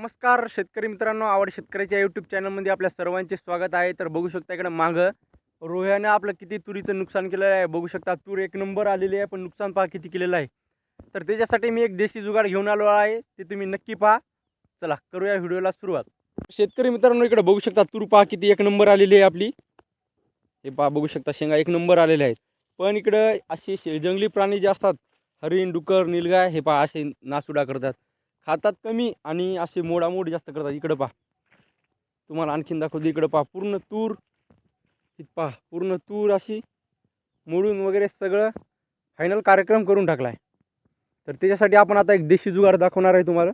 नमस्कार शेतकरी मित्रांनो आवड शेतकऱ्याच्या यूट्यूब चॅनलमध्ये आपल्या सर्वांचे स्वागत आहे. तर बघू शकता इकडे मागं रोह्याने आपलं किती तुरीचं नुकसान केलेलं आहे. बघू शकता तूर एक नंबर आलेली आहे पण नुकसान पहा किती केलेलं आहे. तर त्याच्यासाठी मी एक देशी जुगाड घेऊन आलो आहे ते तुम्ही नक्की पहा. चला करूया व्हिडिओला सुरुवात. शेतकरी मित्रांनो इकडे बघू शकता तूर पहा किती एक नंबर आलेली आहे आपली. हे पहा बघू शकता शेंगा एक नंबर आलेले आहेत. पण इकडं असे जंगली प्राणी जे असतात हरिण डुकर निलगाय हे पहा असे नासुडा करतात. खातात कमी आणि असे मोडामोड जास्त करतात. इकडं पहा. तुम्हाला आणखीन दाखवतो. इकडं पहा. पूर्ण तूर. पहा. पूर्ण तूर अशी मोडून वगैरे सगळं फायनल कार्यक्रम करून टाकला आहे तर त्याच्यासाठी आपण आता एक देशी जुगार दाखवणार आहे तुम्हाला.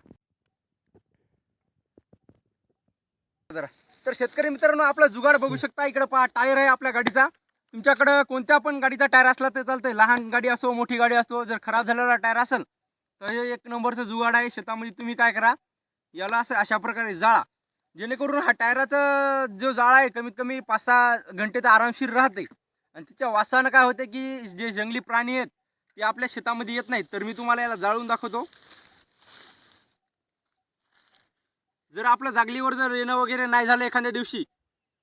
तर शेतकरी मित्रांनो आपला जुगाड बघू शकता. इकडं पहा. टायर आहे आपल्या गाडीचा. तुमच्याकडं कोणत्या पण गाडीचा टायर असला तर चालतंय. लहान गाडी असो मोठी गाडी असो जर खराब झालेला टायर असेल तर हे एक नंबरचं जुगाड आहे. शेतामध्ये तुम्ही काय करा याला असं अशा प्रकारे जाळा. जेणेकरून हा टायराचा जो जाळा आहे कमीत कमी पाच सहा घंटे तर आरामशीर राहते. आणि तिच्या वासानं काय होतं की जे जंगली प्राणी आहेत ते आपल्या शेतामध्ये येत नाहीत. तर मी तुम्हाला याला जाळून दाखवतो. जर आपलं जागलीवर जर येणं वगैरे नाही झालं एखाद्या दिवशी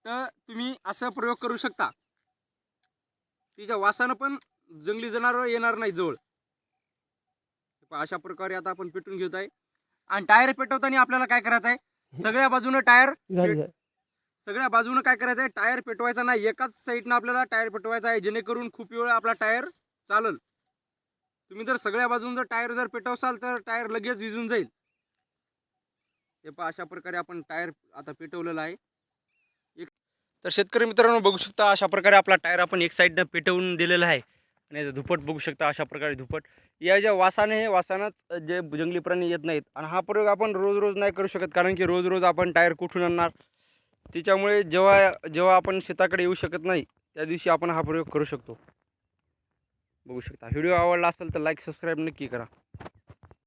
तर तुम्ही असं प्रयोग करू शकता. तिच्या वासानं पण जंगली जनावर येणार नाही जवळ. अशा प्रकारे आता आपण पेटून घेत आहे आणि टायर पेटवताना आपल्याला काय करायचं आहे सगळ्या बाजूनं टायर. सगळ्या बाजूनं काय करायचं आहे टायर पेटवायचा नाही. एकाच साईडनं आपल्याला टायर पेटवायचा आहे. जेणेकरून खूप वेळ आपला टायर चालल. तुम्ही जर सगळ्या बाजून जर टायर जर पेटवसाल तर टायर लगेच विजून जाईल. हे पहा अशा प्रकारे आपण टायर आता पेटवलेला आहे. एक तर शेतकरी मित्रांनो बघू शकता अशा प्रकारे आपला टायर आपण एक साईडनं पेटवून दिलेला आहे. आणि याचं धुपट बघू शकता अशा प्रकारे धुपट. या ज्या वासाने हे वासानंच जे जंगली प्राणी येत नाहीत. आणि हा प्रयोग आपण रोज रोज नाही करू शकत कारण की रोज रोज आपण टायर कुठून आणणार? त्याच्यामुळे जेव्हा जेव्हा आपण शेताकडे येऊ शकत नाही त्या दिवशी आपण हा प्रयोग करू शकतो. बघू शकता. व्हिडिओ आवडला असेल तर लाईक सबस्क्राईब नक्की करा.